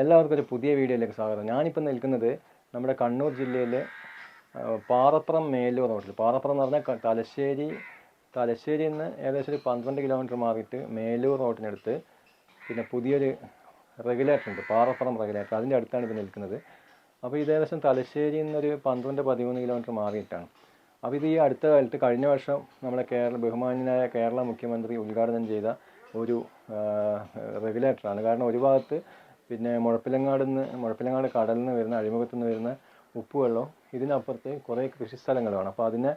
എല്ലാവർക്കും ഒരു പുതിയ വീഡിയോയിലേക്ക് സ്വാഗതം. ഞാനിപ്പോൾ നിൽക്കുന്നത് നമ്മുടെ കണ്ണൂർ ജില്ലയിലെ പാറപ്പുറം മേലൂർ റോഡിൽ. പാറപ്പുറം എന്ന് പറഞ്ഞാൽ തലശ്ശേരി തലശ്ശേരിയിൽ നിന്ന് ഏകദേശം ഒരു പന്ത്രണ്ട് കിലോമീറ്റർ മാറിയിട്ട് മേലൂർ റോഡിനടുത്ത് പിന്നെ പുതിയൊരു റെഗുലേറ്റർ ഉണ്ട് പാറപ്പുറം റെഗുലേറ്റർ. അതിന്റെ അടുത്താണ് ഇപ്പോൾ നിൽക്കുന്നത്. അപ്പോൾ ഇത് ഏകദേശം തലശ്ശേരിയിൽ നിന്നൊരു പന്ത്രണ്ട് പതിമൂന്ന് കിലോമീറ്റർ മാറിയിട്ടാണ്. അപ്പോൾ ഇത് ഈ അടുത്ത കാലത്ത് കഴിഞ്ഞ വർഷം നമ്മുടെ കേരള ബഹുമാന്യനായ കേരള മുഖ്യമന്ത്രി ഉദ്ഘാടനം ചെയ്ത ഒരു റെഗുലേറ്ററാണ്. കാരണം ഒരു ഭാഗത്ത് പിന്നെ മുഴപ്പിലങ്ങാട് നിന്ന് മുഴപ്പിലങ്ങാട് കടലിൽ നിന്ന് വരുന്ന അഴിമുഖത്ത് നിന്ന് വരുന്ന ഉപ്പുവെള്ളം ഇതിനപ്പുറത്ത് കുറേ കൃഷിസ്ഥലങ്ങളുമാണ് അപ്പോൾ അതിനെ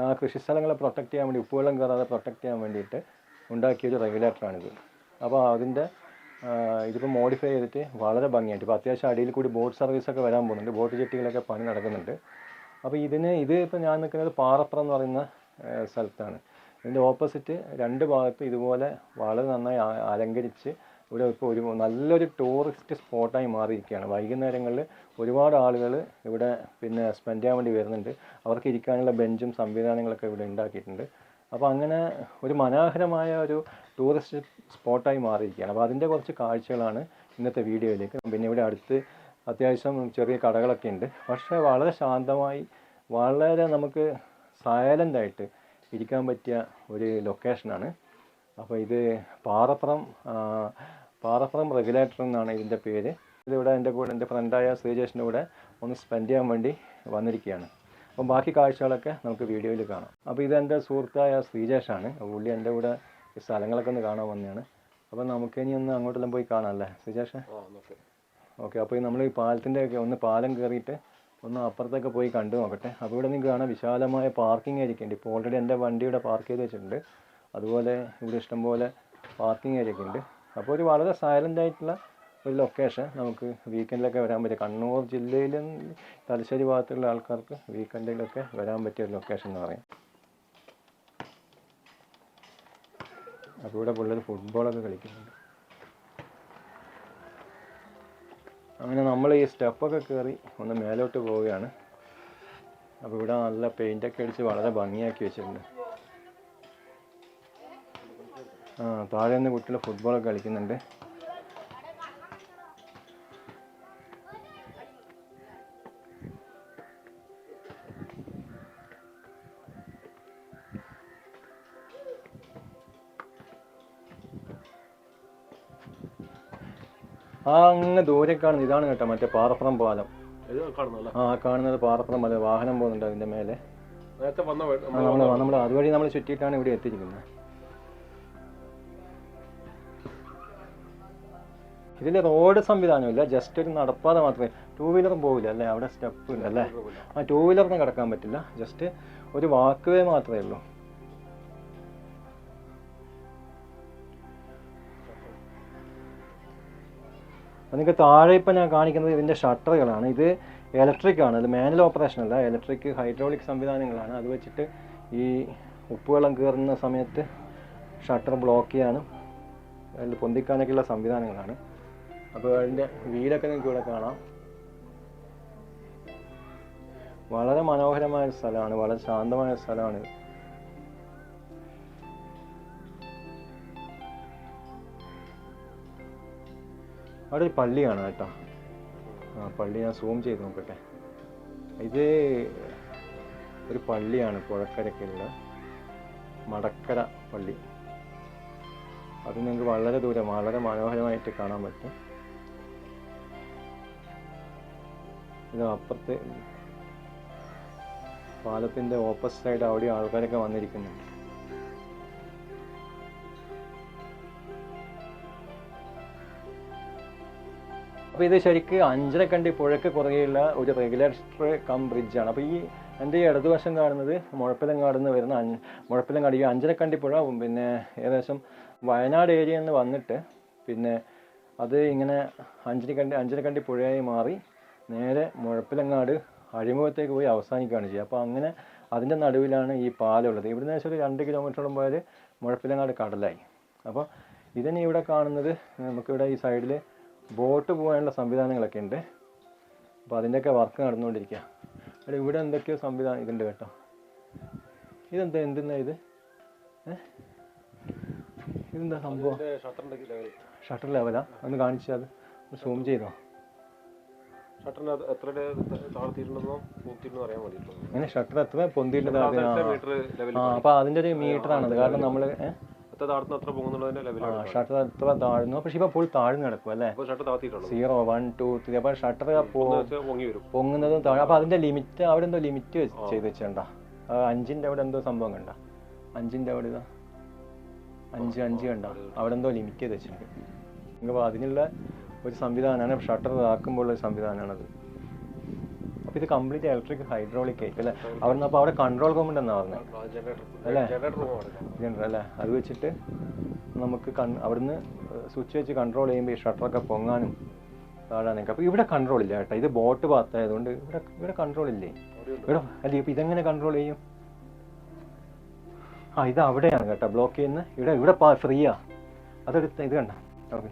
ആ കൃഷിസ്ഥലങ്ങളെ പ്രൊട്ടക്റ്റ് ചെയ്യാൻ വേണ്ടി ഉപ്പുവെള്ളം കയറാതെ പ്രൊട്ടക്റ്റ് ചെയ്യാൻ വേണ്ടിയിട്ട് ഉണ്ടാക്കിയൊരു റെഗുലേറ്ററാണിത് അപ്പോൾ അതിന്റെ ഇതിപ്പോൾ മോഡിഫൈ ചെയ്തിട്ട് വളരെ ഭംഗിയായിട്ട് ഇപ്പോൾ അത്യാവശ്യം അടിയിൽ കൂടി ബോട്ട് സർവീസൊക്കെ വരാൻ പോകുന്നുണ്ട് ബോട്ട് ജെട്ടികളൊക്കെ പണി നടക്കുന്നുണ്ട്. അപ്പോൾ ഇതിന് ഇത് ഇപ്പോൾ ഞാൻ നിൽക്കുന്നത് പാറപ്പുറം എന്ന് പറയുന്ന സ്ഥലത്താണ്. ഇതിന്റെ ഓപ്പോസിറ്റ് രണ്ട് ഭാഗത്ത് ഇതുപോലെ വളരെ നന്നായി അലങ്കരിച്ച് ഇവിടെ ഇപ്പോൾ ഒരു നല്ലൊരു ടൂറിസ്റ്റ് സ്പോട്ടായി മാറിയിരിക്കുകയാണ്. വൈകുന്നേരങ്ങളിൽ ഒരുപാട് ആളുകൾ ഇവിടെ പിന്നെ സ്പെൻഡ് ചെയ്യാൻ വേണ്ടി വരുന്നുണ്ട്. അവർക്ക് ഇരിക്കാനുള്ള ബെഞ്ചും സംവിധാനങ്ങളൊക്കെ ഇവിടെ ഉണ്ടാക്കിയിട്ടുണ്ട്. അപ്പോൾ അങ്ങനെ ഒരു മനോഹരമായ ഒരു ടൂറിസ്റ്റ് സ്പോട്ടായി മാറിയിരിക്കുകയാണ്. അപ്പോൾ അതിന്റെ കുറച്ച് കാഴ്ചകളാണ് ഇന്നത്തെ വീഡിയോയിലേക്ക്. പിന്നെ ഇവിടെ അടുത്ത് അത്യാവശ്യം ചെറിയ കടകളൊക്കെ ഉണ്ട്. പക്ഷേ വളരെ ശാന്തമായി വളരെ നമുക്ക് സൈലന്റായിട്ട് ഇരിക്കാൻ പറ്റിയ ഒരു ലൊക്കേഷനാണ് അപ്പോൾ ഇത് പാറപ്പുറം പാറപ്പുറം റെഗുലേറ്റർ എന്നാണ് ഇതിന്റെ പേര്. ഇതിവിടെ എന്റെ കൂടെ എന്റെ ഫ്രണ്ടായ ശ്രീജേഷിന്റെ കൂടെ ഒന്ന് സ്പെൻഡ് ചെയ്യാൻ വേണ്ടി വന്നിരിക്കുകയാണ്. അപ്പം ബാക്കി കാഴ്ചകളൊക്കെ നമുക്ക് വീഡിയോയിൽ കാണാം. അപ്പോൾ ഇതെന്റെ സുഹൃത്തായ ശ്രീജേഷാണ്. പുള്ളി എന്റെ കൂടെ ഈ സ്ഥലങ്ങളൊക്കെ ഒന്ന് കാണാൻ വന്നതാണ്. അപ്പോൾ നമുക്ക് ഇനി ഒന്ന് അങ്ങോട്ടെല്ലാം പോയി കാണാം അല്ലേ ശ്രീജേഷ്? ഓക്കെ അപ്പോൾ നമ്മൾ ഈ പാലത്തിന്റെ ഒക്കെ ഒന്ന് പാലം കയറിയിട്ട് ഒന്ന് അപ്പുറത്തൊക്കെ പോയി കണ്ടു നോക്കട്ടെ. അപ്പോൾ ഇവിടെ നിങ്ങൾക്ക് കാണാം വിശാലമായ പാർക്കിംഗ് ഏരിയ ഉണ്ട്. ഇപ്പോൾ ഓൾറെഡി എന്റെ വണ്ടി ഇവിടെ പാർക്ക് ചെയ്ത് വെച്ചിട്ടുണ്ട്. അതുപോലെ ഇവിടെ ഇഷ്ടംപോലെ പാർക്കിംഗ് ഏരിയ ഒക്കെ ഉണ്ട്. അപ്പോൾ ഒരു വളരെ സൈലന്റ് ആയിട്ടുള്ള ഒരു ലൊക്കേഷൻ നമുക്ക് വീക്കെൻഡിലൊക്കെ വരാൻ പറ്റിയ കണ്ണൂർ ജില്ലയിലും തലശ്ശേരി ഭാഗത്തുള്ള ആൾക്കാർക്ക് വീക്കെൻഡിലൊക്കെ വരാൻ പറ്റിയ ഒരു ലൊക്കേഷൻ എന്ന് പറയാം. അപ്പോൾ ഇവിടെ പിള്ളേർ ഫുട്ബോളൊക്കെ കളിക്കുന്നുണ്ട്. അങ്ങനെ നമ്മൾ ഈ സ്റ്റെപ്പൊക്കെ കയറി ഒന്ന് മേലോട്ട് പോവുകയാണ്. അപ്പോൾ ഇവിടെ നല്ല പെയിന്റൊക്കെ അടിച്ച് വളരെ ഭംഗിയാക്കി വെച്ചിട്ടുണ്ട്. താഴെ നിന്ന് കുട്ടികൾ ഫുട്ബോളൊക്കെ കളിക്കുന്നുണ്ട്. ആ അങ്ങ് ദൂരെ കാണുന്നത്. ഇതാണ് കേട്ടോ മറ്റേ പാറപ്പുറം പാലം. ആ കാണുന്നത് പാറപ്പുറം പാലം. വാഹനം പോകുന്നുണ്ട് അതിന്റെ മേലെ. നേരത്തെ വന്ന നമ്മൾ അതുവഴി നമ്മൾ ചുറ്റിയിട്ടാണ് ഇവിടെ എത്തിയിരിക്കുന്നത്. ഇതിൽ റോഡ് സംവിധാനമില്ല. ജസ്റ്റ് ഒരു നടപ്പാത മാത്രമേ. ടൂ വീലറും പോവില്ല അല്ലേ? അവിടെ സ്റ്റെപ്പ് ഇല്ല അല്ലേ? ആ ടൂ വീലറിന് കിടക്കാൻ പറ്റില്ല. ജസ്റ്റ് ഒരു വാക്ക് വേ മാത്രമേ ഉള്ളൂ. നിങ്ങൾക്ക് താഴെ ഇപ്പം ഞാൻ കാണിക്കുന്നത് ഇതിന്റെ ഷട്ടറുകളാണ്. ഇത് ഇലക്ട്രിക് ആണ്. ഇത് മാനുവൽ ഓപ്പറേഷൻ അല്ല. ഇലക്ട്രിക് ഹൈഡ്രോളിക് സംവിധാനങ്ങളാണ്. അത് വെച്ചിട്ട് ഈ ഉപ്പുവെള്ളം കയറുന്ന സമയത്ത് ഷട്ടർ ബ്ലോക്ക് ചെയ്യാനും അതിൽ പൊന്തിക്കാനൊക്കെയുള്ള സംവിധാനങ്ങളാണ്. അപ്പോൾ അതിന്റെ വീലൊക്കെ നിങ്ങൾക്ക് ഇവിടെ കാണാം. വളരെ മനോഹരമായ സ്ഥലമാണ് വളരെ ശാന്തമായ സ്ഥലമാണ്. അവിടെ ഒരു പള്ളിയാണ് കേട്ടോ. ആ പള്ളി ഞാൻ സൂം ചെയ്ത് നോക്കട്ടെ. ഇത് ഒരു പള്ളിയാണ് പുഴക്കരയ്ക്കുള്ള മടക്കര പള്ളി. അത് നിങ്ങൾക്ക് വളരെ ദൂരം വളരെ മനോഹരമായിട്ട് കാണാൻ പറ്റും. ഇത് പാലത്തിന്റെ ഓപ്പോസിറ്റ് സൈഡ് അവിടെ ആൾക്കാരൊക്കെ വന്നിരിക്കുന്നുണ്ട്. അപ്പോൾ ഇത് ശരിക്ക് അഞ്ചരക്കണ്ടി പുഴയ്ക്ക് കുറയുള്ള ഒരു റെഗുലേറ്റർ കം ബ്രിഡ്ജാണ് അപ്പോൾ ഈ എന്റെ ഈ ഇടതുവശം കാണുന്നത് മുഴപ്പിലങ്ങാട് നിന്ന് വരുന്ന അഞ്ച് മുഴപ്പിലങ്ങാട് ഈ അഞ്ചരക്കണ്ടി പുഴ പിന്നെ ഏകദേശം വയനാട് ഏരിയയിൽ നിന്ന് വന്നിട്ട് പിന്നെ അത് ഇങ്ങനെ അഞ്ചരക്കണ്ടി അഞ്ചരക്കണ്ടി പുഴയായി മാറി നേരെ മുഴപ്പിലങ്ങാട് അഴിമുഖത്തേക്ക് പോയി അവസാനിക്കുകയാണ് ചെയ്യുക. അപ്പോൾ അങ്ങനെ അതിന്റെ നടുവിലാണ് ഈ പാലമുള്ളത്. ഇവിടുന്ന് ഏകദേശം ഒരു രണ്ട് കിലോമീറ്ററോളം പോയാൽ മുഴപ്പിലങ്ങാട് കടലായി. അപ്പോൾ ഇതിനെ ഇവിടെ കാണുന്നത് നമുക്കിവിടെ ഈ സൈഡിൽ ബോട്ട് പോകാനുള്ള സംവിധാനങ്ങളൊക്കെ ഉണ്ട്. അപ്പോൾ അതിന്റെയൊക്കെ വർക്ക് നടന്നുകൊണ്ടിരിക്കുക. അവിടെ ഇവിടെ എന്തൊക്കെയോ സംവിധാനം ഇതുണ്ട് കേട്ടോ. ഇതെന്താ എന്തെന്നാ ഇത്? ഇതെന്താ സംഭവം? ഷട്ടർ ലെവലാ ഒന്ന് കാണിച്ചാൽ സൂം ചെയ്തോ? ഷട്ടറിന് എത്ര താഴ്ത്തിയിട്ടുണ്ടെന്നോ കൂത്തിയിട്ടുണ്ടെന്നോ അറിയാൻ വേണ്ടിയിട്ടുള്ളത് അങ്ങനെ ഷട്ടർ എത്ര പൊന്തിയിട്ടുണ്ട് അപ്പൊ അതിന്റെ ഒരു മീറ്റർ ആണത്. കാരണം ലെവലാണ് ഷട്ടർ എത്ര താഴ്ന്നു? പക്ഷെ ഇപ്പൊ ഫുൾ താഴ്ന്നു കിടക്കും അല്ലേ? സീറോ വൺ ടു ത്രീ അപ്പൊ ഷട്ടർ പൊങ്ങുന്നതും താഴെ അപ്പോൾ അതിന്റെ ലിമിറ്റ് അവിടെ എന്തോ ലിമിറ്റ് ചെയ്ത് വെച്ചിട്ടുണ്ടാ? അഞ്ചിന്റെ അവിടെ എന്തോ സംഭവം കണ്ട? അഞ്ചിന്റെ അവിടെ ഇതാ. അഞ്ച് അഞ്ച് കണ്ട? അവിടെ എന്തോ ലിമിറ്റ് ചെയ്ത് വെച്ചിട്ടുണ്ട്. അതിനുള്ള ഒരു സംവിധാനമാണ് ഷട്ടർ ആക്കുമ്പോഴുള്ള ഒരു സംവിധാനമാണത്. അപ്പോൾ ഇത് കംപ്ലീറ്റ് ഇലക്ട്രിക് ഹൈഡ്രോളിക് ആയിട്ട് അല്ലേ? അവിടെ അപ്പോൾ അവിടെ കൺട്രോൾ ഗവൺമെന്റ് എന്നാണ് പറഞ്ഞത് അവിടെ. ഇതുണ്ട് അല്ലേ? അത് വെച്ചിട്ട് നമുക്ക് കൺ അവിടുന്ന് സ്വിച്ച് വെച്ച് കൺട്രോൾ ചെയ്യുമ്പോൾ ഈ ഷട്ടറൊക്കെ പൊങ്ങാനും താഴാനൊക്കെ അപ്പോൾ ഇവിടെ കൺട്രോൾ ഇല്ല കേട്ടോ. ഇത് ബോട്ട് ഭാഗത്തായതുകൊണ്ട് ഇവിടെ ഇവിടെ കൺട്രോൾ ഇല്ലേ? ഇവിടെ അല്ല ഇപ്പം ഇതെങ്ങനെ കൺട്രോൾ ചെയ്യും? ആ ഇത് അവിടെയാണ് കേട്ടോ. ബ്ലോക്ക് ചെയ്യുന്നത് ഇവിടെ ഇവിടെ ഫ്രീയാ അതെടുത്ത് ഇത് കണ്ട? ഓക്കെ.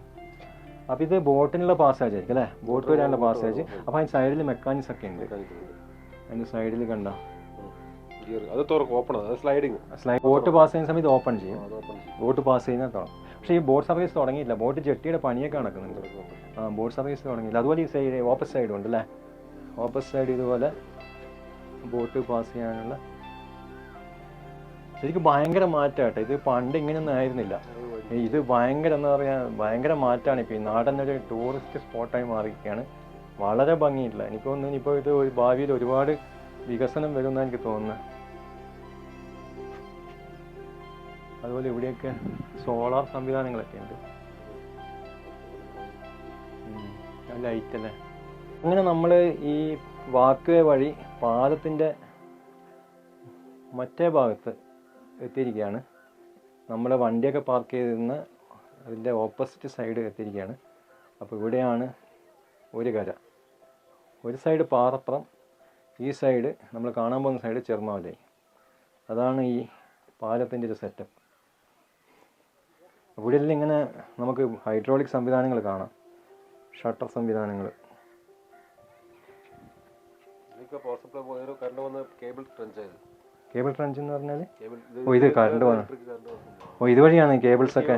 അപ്പോൾ ഇത് ബോട്ടിനുള്ള പാസേജ് ആയിരിക്കും അല്ലേ? ബോട്ട് വരാനുള്ള പാസേജ് അപ്പോൾ അതിന് സൈഡിൽ മെക്കാനിക്സ് ഒക്കെ ഉണ്ട്. അതിന്റെ സൈഡിൽ കണ്ട? അത് തുറക്കും open sliding slide boat pass ചെയ്യുന്ന സമയത്ത് ഓപ്പൺ ചെയ്യും. അത് ഓപ്പൺ ചെയ്യും. ബോട്ട് പാസ് ചെയ്യുന്ന തുടങ്ങും പക്ഷേ ഈ ബോട്ട് സർവീസ് തുടങ്ങിയില്ല ബോട്ട് ജെട്ടിയുടെ പണിയൊക്കെ നടക്കുന്നുണ്ട്. ആ ബോട്ട് സർവീസ് തുടങ്ങിയില്ല അതുപോലെ ഈ സൈഡ് ഓപ്പസ് സൈഡും ഉണ്ട് അല്ലേ ഓപ്പസ് സൈഡ് ഇതുപോലെ ബോട്ട് പാസ് ചെയ്യാനുള്ള ശരിക്കും ഭയങ്കര മാറ്റമായിട്ട് ഇത് പണ്ട് ഇങ്ങനെയൊന്നും ആയിരുന്നില്ല. ഇത് ഭയങ്കര എന്താ പറയുക ഭയങ്കര മാറ്റമാണ് ഇപ്പോൾ ഈ ഒരു ടൂറിസ്റ്റ് സ്പോട്ടായി മാറിയിരിക്കുകയാണ്. വളരെ ഭംഗിയില്ല എനിക്ക് തോന്നുന്നു ഇനിയിപ്പോൾ ഇത് ഒരു ഭാവിയിൽ ഒരുപാട് വികസനം വരുന്ന എനിക്ക് തോന്നുന്നു അതുപോലെ ഇവിടെയൊക്കെ സോളാർ സംവിധാനങ്ങളൊക്കെ ഉണ്ട്. ലൈറ്റ് അല്ലേ? അങ്ങനെ നമ്മൾ ഈ വാക്ക് വഴി പാലത്തിന്റെ മറ്റേ ഭാഗത്ത് എത്തിയിരിക്കുകയാണ്. നമ്മൾ വണ്ടിയൊക്കെ പാർക്ക് ചെയ്തിരുന്ന അതിന്റെ ഓപ്പോസിറ്റ് സൈഡ് എത്തിയിരിക്കുകയാണ്. അപ്പോൾ ഇവിടെയാണ് ഒരു കര. ഒരു സൈഡ് പാറപ്പുറം ഈ സൈഡ് നമ്മൾ കാണാൻ പോകുന്ന സൈഡ് ചെറുമാവലൈ. അതാണ് ഈ പാലത്തിന്റെ ഒരു സെറ്റപ്പ് ഇവിടെ ഇങ്ങനെ നമുക്ക് ഹൈഡ്രോളിക് സംവിധാനങ്ങൾ കാണാം. ഷട്ടർ സംവിധാനങ്ങൾ. കറണ്ട് വന്ന് കേബിൾ ട്രെഞ്ച് ആയത് കേബിൾ ട്രഞ്ച് എന്ന് പറഞ്ഞാൽ ഓ, ഇത് കറണ്ട് വന്നു ഓ ഇതുവഴിയാണ് കേബിൾസ് ഒക്കെ.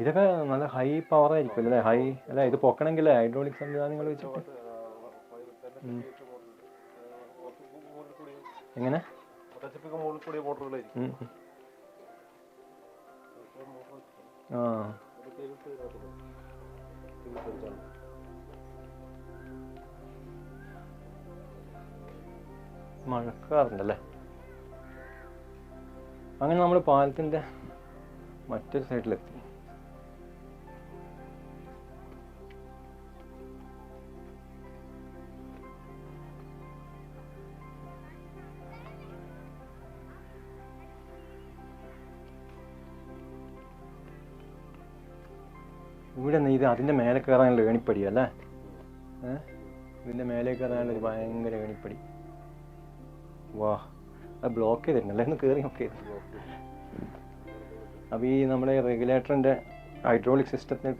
ഇതൊക്കെ നല്ല ഹൈ പവർ ആയിരിക്കും അല്ലേ ഹൈ അല്ല ഇത് പൊക്കണമെങ്കിൽ ഹൈഡ്രോളിക് സംവിധാനങ്ങൾ വെച്ചിട്ട്? എങ്ങനെ. ആ. മഴക്കാറുണ്ടല്ലേ? അങ്ങനെ നമ്മൾ പാലത്തിന്റെ മറ്റൊരു സൈഡിലെത്തി. ഇവിടെ നിന്ന് ഇത് അതിന്റെ മേലെ കയറാനുള്ള ഏണിപ്പടി അല്ലേ? ഇതിന്റെ മേലെ കയറാനുള്ള ഒരു ഭയങ്കര ഏണിപ്പടി. അത് ബ്ലോക്ക് ചെയ്തിട്ടുണ്ടല്ലേ? ഒന്ന് കയറി നോക്കി. അപ്പോൾ ഈ നമ്മുടെ റെഗുലേറ്ററിന്റെ ഹൈഡ്രോളിക് സിസ്റ്റത്തിനെ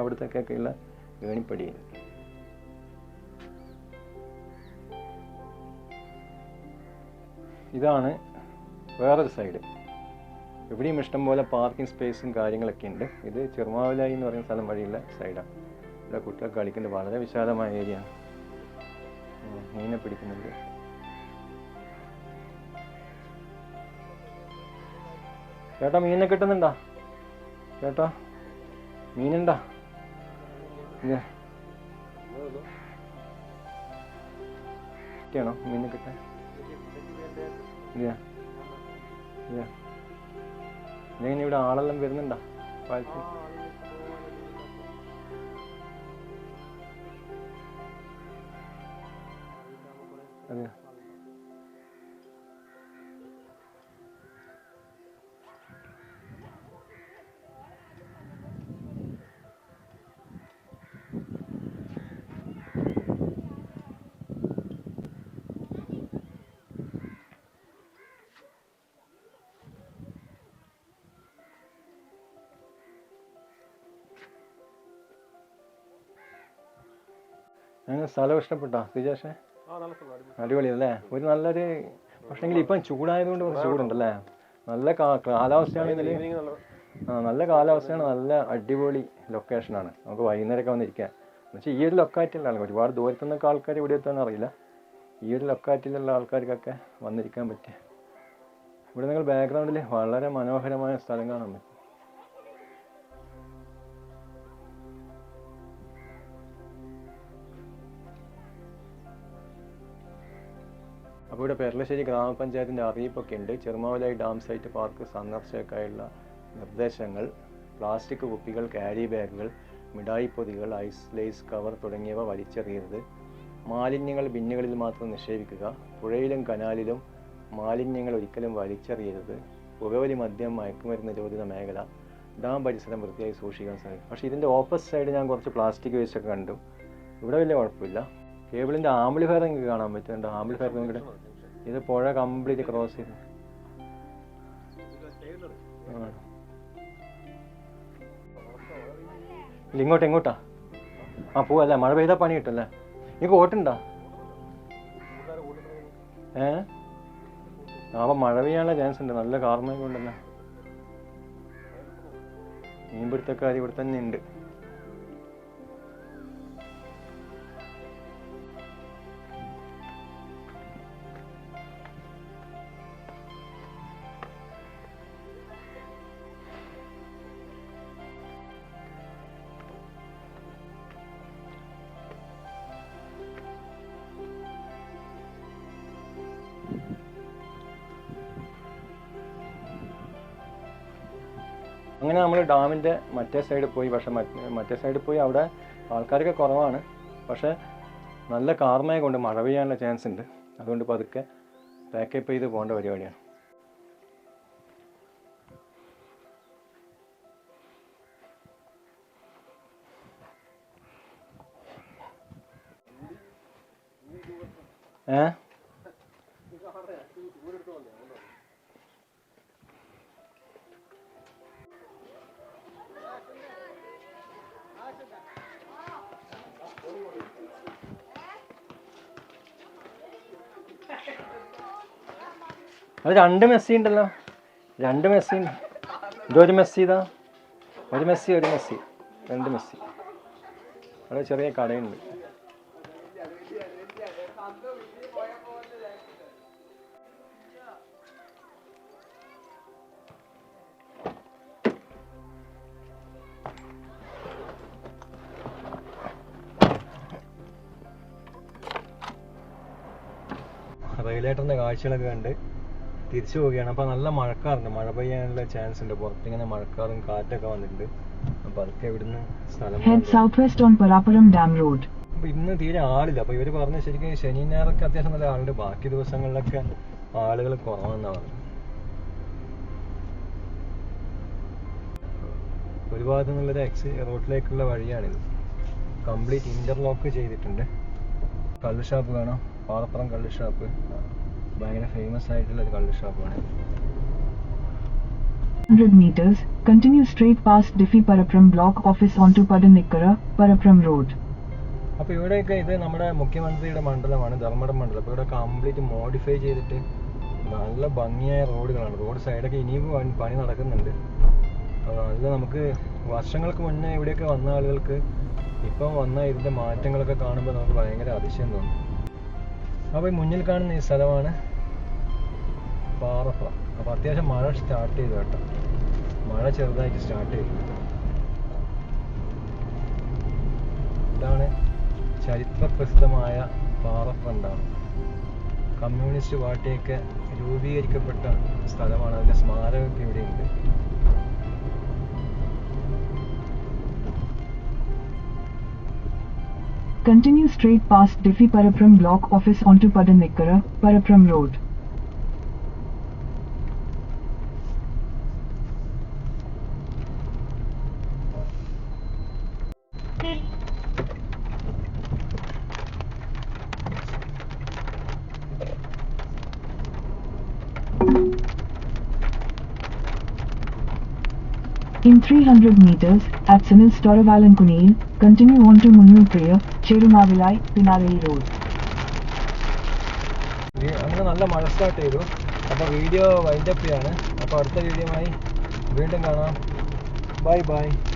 അവിടുത്തേക്കൊക്കെയുള്ള ഏണിപ്പടി. ഇതാണ് വേറൊരു സൈഡ് എവിടെയും ഇഷ്ടം പോലെ പാർക്കിംഗ് സ്പേസും കാര്യങ്ങളൊക്കെ ഉണ്ട്. ഇത് ചെറുമാവിലായി എന്ന് പറയുന്ന സ്ഥലം വഴിയുള്ള സൈഡാണ് ഇവിടെ കുട്ടികൾ കളിക്കുന്നത് വളരെ വിശാലമായ ഏരിയ മീനെ പിടിക്കുന്നുണ്ട് ചേട്ടാ മീനെ കിട്ടുന്നുണ്ടാ? ചേട്ടാ മീനുണ്ടാ? കിട്ടിയാണോ? മീനെ കിട്ടാൻ? ഇതെങ്ങനെ ഇവിടെ ആളെല്ലാം വരുന്നുണ്ടാ? പാലത്തിൽ അതെ അങ്ങനെ സ്ഥലം ഇഷ്ടപ്പെട്ടോ? സിജേഷേ ആ നല്ല സ്ഥലം അടിപൊളി. അടിപൊളി അല്ലേ ഒരു നല്ലൊരു പക്ഷെങ്കിൽ ഇപ്പം ചൂടായതുകൊണ്ട് കുറച്ച് ചൂടുണ്ടല്ലേ? നല്ല കാലാവസ്ഥയാണ് ഇതിൽ നല്ല ആ നല്ല കാലാവസ്ഥയാണ്. നല്ല അടിപൊളി ലൊക്കേഷനാണ്. നമുക്ക് വൈകുന്നേരമൊക്കെ വന്നിരിക്കാം. എന്നുവെച്ചാൽ ഈ ഒരു ലൊക്കാറ്റിലാണ് ഒരുപാട് ദൂരത്തു നിന്നൊക്കെ ആൾക്കാർ ഇവിടെ എത്തുമെന്ന് അറിയില്ല. ഈ ഒരു ലൊക്കാലിറ്റിയിലുള്ള ആൾക്കാർക്കൊക്കെ വന്നിരിക്കാൻ പറ്റിയ ഇവിടെ നിങ്ങൾ ബാക്ക്ഗ്രൗണ്ടിൽ വളരെ മനോഹരമായ സ്ഥലം കാണാൻ പറ്റും. അപ്പോൾ ഇവിടെ പെരളശ്ശേരി ഗ്രാമപഞ്ചായത്തിന്റെ അറിയിപ്പൊക്കെ ഉണ്ട്. ചെറുമാവലായി ഡാം സൈറ്റ് പാർക്ക് സന്ദർശകർക്കായുള്ള നിർദ്ദേശങ്ങൾ പ്ലാസ്റ്റിക് കുപ്പികൾ ക്യാരി ബാഗുകൾ മിഠായി പൊതികൾ ഐസ് ലേസ് കവർ തുടങ്ങിയവ വലിച്ചെറിയരുത്. മാലിന്യങ്ങൾ ബിന്നുകളിൽ മാത്രം നിക്ഷേപിക്കുക. പുഴയിലും കനാലിലും മാലിന്യങ്ങൾ ഒരിക്കലും വലിച്ചെറിയരുത്. പുകവലി മദ്യം മയക്കുമരുന്ന് നിരോധിത മേഖല. ഡാം പരിസരം വൃത്തിയായി സൂക്ഷിക്കാൻ സാധിക്കും പക്ഷേ ഇതിന്റെ ഓപ്പോസിറ്റ് സൈഡ് ഞാൻ കുറച്ച് പ്ലാസ്റ്റിക് വേസ്റ്റൊക്കെ കണ്ടു. ഇവിടെ വലിയ കുഴപ്പമില്ല. കേബിളിന്റെ ആംബ്ലിഫയർ നിങ്ങൾക്ക് കാണാൻ പറ്റുന്നുണ്ട് ആംബ്ലിഫയർ നിങ്ങളുടെ ഇത് പുഴ കംപ്ലീറ്റ് ക്രോസ് ചെയ്തു. ഇങ്ങോട്ട് എങ്ങോട്ടാ ആ പോവല്ലേ? മഴ പെയ്താൽ പണി കിട്ടല്ലേ നിങ്ങൾക്ക് ഓട്ടുണ്ടോ ഏ? അപ്പം മഴ പെയ്യാനുള്ള ചാൻസ് ഉണ്ട്. നല്ല കാർമയൊക്കെ ഉണ്ടല്ലോ മീൻപിടുത്തക്കാർ ഇവിടെ തന്നെ ഉണ്ട്. അങ്ങനെ നമ്മൾ ഡാമിന്റെ മറ്റേ സൈഡിൽ പോയി പക്ഷെ മറ്റേ സൈഡിൽ പോയി അവിടെ ആൾക്കാരൊക്കെ കുറവാണ്. പക്ഷേ നല്ല കാർമയെ കൊണ്ട് മഴ പെയ്യാനുള്ള ചാൻസ് ഉണ്ട്. അതുകൊണ്ട് പതുക്കെ പാക്കപ്പ് ചെയ്ത് പോകേണ്ട പരിപാടിയാണ്. ഏ? അത് രണ്ട് മെസ്സി ഉണ്ടല്ലോ. രണ്ട് മെസ്സി ഉണ്ട്. ഇതൊരു മെസ്സി ഇതാ. ഒരു മെസ്സി ഒരു മെസ്സി. രണ്ട് മെസ്സി. അവിടെ ചെറിയ കടയുണ്ട്. റെയിലേറ്ററിന്റെ കാഴ്ചകളൊക്കെ കണ്ട് തിരിച്ചു പോവുകയാണ്. അപ്പോൾ നല്ല മഴക്കാറുണ്ട്. മഴ പെയ്യാനുള്ള ചാൻസ് ഉണ്ട്. പുറത്തിങ്ങനെ മഴക്കാറും കാറ്റൊക്കെ വന്നിട്ടുണ്ട്. അപ്പോൾ അതൊക്കെ ഇവിടുന്ന് സ്ഥലം. അപ്പോൾ ഇന്ന് തീരെ ആളില്ല. അപ്പോൾ ഇവർ പറഞ്ഞ ശരിക്കും ശനി ഞായറൊക്കെ അത്യാവശ്യം നല്ല ആളുണ്ട്. ബാക്കി ദിവസങ്ങളിലൊക്കെ ആളുകൾ കുറവെന്നാണ് പറഞ്ഞത്. ഒരു ഭാഗത്തു നിന്നുള്ളൊരു എക്സ് റോഡിലേക്കുള്ള വഴിയാണിത്. കംപ്ലീറ്റ് ഇന്റർലോക്ക് ചെയ്തിട്ടുണ്ട്. കള്ള് ഷാപ്പ് കാണാം പാറപ്പുറം കള്ള് ഷാപ്പ് ഭയങ്കര ഫേമസ് ആയിട്ടുള്ള ഒരു കള്ള് ഷോപ്പാണ് 100 meters, continue straight past Diffie Parapram Block Office onto Padanikkara, Parapram Road. അപ്പോൾ ഇവിടെയൊക്കെ ഇത് നമ്മുടെ മുഖ്യമന്ത്രിയുടെ മണ്ഡലമാണ് ധർമ്മടം മണ്ഡലം. അപ്പോൾ ഇവിടെ കംപ്ലീറ്റ് മോഡിഫൈ ചെയ്തിട്ട് നല്ല ഭംഗിയായ റോഡുകളാണ്. റോഡ് സൈഡൊക്കെ ഇനിയും പണി- പണി നടക്കുന്നുണ്ട്. അപ്പോൾ നല്ല നമുക്ക് വർഷങ്ങൾക്ക് മുന്നേ ഇവിടെയൊക്കെ വന്ന ആളുകൾക്ക് ഇപ്പം വന്ന ഇതിന്റെ മാറ്റങ്ങളൊക്കെ കാണുമ്പോൾ നമുക്ക് ഭയങ്കര അതിശയം തോന്നും. അപ്പോൾ മുന്നിൽ കാണുന്ന ഈ സ്ഥലമാണ് പാറപ്പ അപ്പോൾ അത്യാവശ്യം മഴ സ്റ്റാർട്ട് ചെയ്തു കേട്ടോ. മഴ ചെറുതായിട്ട് സ്റ്റാർട്ട് ചെയ്തു. ഇതാണ് ചരിത്രപ്രസിദ്ധമായ പാറഫ്രണ്ടാണ് കമ്മ്യൂണിസ്റ്റ് പാർട്ടിയൊക്കെ രൂപീകരിക്കപ്പെട്ട സ്ഥലമാണ്. അതിന്റെ സ്മാരകമൊക്കെ ഇവിടെയുണ്ട്. Continue straight past Diffie Parapram Block Office onto Padanikkara, Parapram Road. In 300 meters, at Sunil Storavalan Kunil, continue on to Munnu Road. ഈ- അങ്ങനെ നല്ല മഴ സ്റ്റാർട്ട് ചെയ്തു. അപ്പോൾ വീഡിയോ വൈൻഡപ്പ് ചെയ്യാണ്. അപ്പോൾ അടുത്ത വീഡിയോയുമായി വീണ്ടും കാണാം. Bye bye